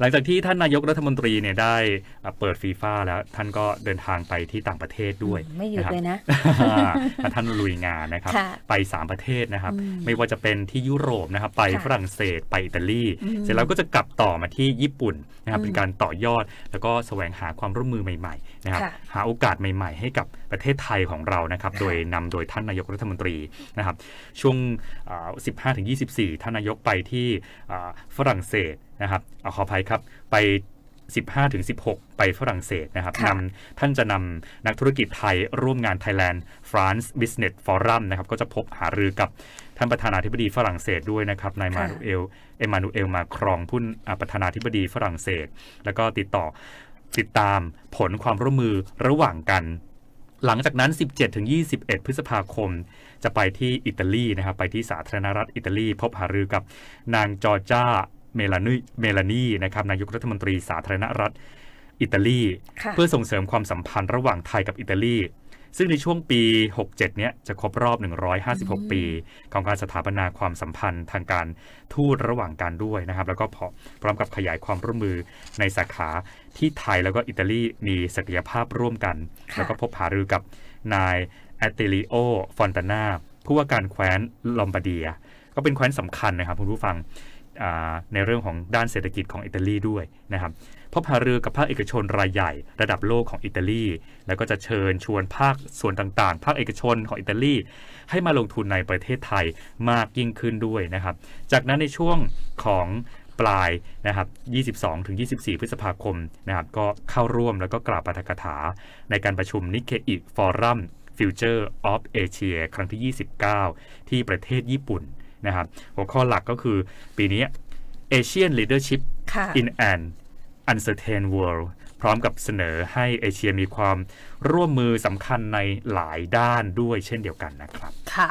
หลังจากที่ท่านนายกรัฐมนตรีเนี่ยได้อะเปิดฟีฟ่าแล้วท่านก็เดินทางไปที่ต่างประเทศด้วย ไม่หยุดนะครับเลยนะ ท่านลุยงานนะครับค่ะไป 3 ประเทศนะครับอืมไม่ว่าจะเป็นที่ยุโรปนะครับไปค่ะฝรั่งเศสไปอิตาลีอืมเสร็จแล้วก็จะกลับต่อมาที่ญี่ปุ่นนะครับอืมเป็นการต่อยอดแล้วก็แสวงหาความร่วมมือใหม่ๆนะครับค่ะหาโอกาสใหม่ ๆ ให้กับ ประเทศไทยของเรานะครับค่ะโดยนำโดยท่านนายกรัฐมนตรีนะครับ ช่วงอ่า15-24 ท่านนายกไปที่อ่าฝรั่งเศสนะครับเอาขออภัยครับไป15ถึง16 ไปฝรั่งเศสนะครับค่ะนำท่านจะนำนักธุรกิจไทยร่วมงาน Thailand France Business Forum นะครับ ก็จะพบหารือกับท่านประธานาธิบดีฝรั่งเศสด้วยนะครับนายมานูเอลเอมานูเอลมาครองผู้อ่าประธานาธิบดีฝรั่งเศส แล้วก็ติดต่อติดตามผลความร่วมมือระหว่างกัน หลังจากนั้น 17-21 พฤษภาคม จะไปที่อิตาลีนะครับ ไปที่สาธารณรัฐอิตาลี พบหารือกับนางจอร์จาเมลานีเมลานีนะครับ นายกรัฐมนตรีสาธารณรัฐอิตาลีค่ะเพื่อส่งเสริมความสัมพันธ์ระหว่างไทยกับอิตาลี ซึ่งในช่วงปี 67 เนี้ยจะครบรอบ 156 ปี ของการสถาปนาความสัมพันธ์ทางการทูตระหว่างกันด้วยนะครับ แล้วก็พร้อมพร้อมกับขยายความร่วมมือในสาขาที่ไทยแล้วก็อิตาลีมีศักยภาพร่วมกันค่ะแล้วก็พบหารือกับนายแอตเตลิโอฟอนตานาผู้ว่าการแคว้นลอมบาร์เดีย ก็เป็นแคว้นสำคัญนะครับคุณผู้ฟังอ่า ในเรื่องของด้านเศรษฐกิจของอิตาลีด้วยนะครับพบหารือกับภาคเอกชนรายใหญ่ระดับโลกของอิตาลี แล้วก็จะเชิญชวนภาคส่วนต่างๆ ภาคเอกชนของอิตาลี ให้มาลงทุนในประเทศไทยมากยิ่งขึ้นด้วยนะครับ จากนั้นในช่วงของปลายนะครับ 22-24 พฤษภาคมนะครับ ก็เข้าร่วมแล้วก็กราบปาฐกถา ในการประชุมนิเคอิฟอรัม Future of Asia ครั้งที่ 29 ที่ประเทศญี่ปุ่น นะครับ หัวข้อหลักก็คือปีนี้ Asian Leadership ค่ะ in an Uncertain World พร้อมกับเสนอให้เอเชียมีความร่วมมือสำคัญในหลายด้านด้วยเช่นเดียวกันนะครับ ค่ะ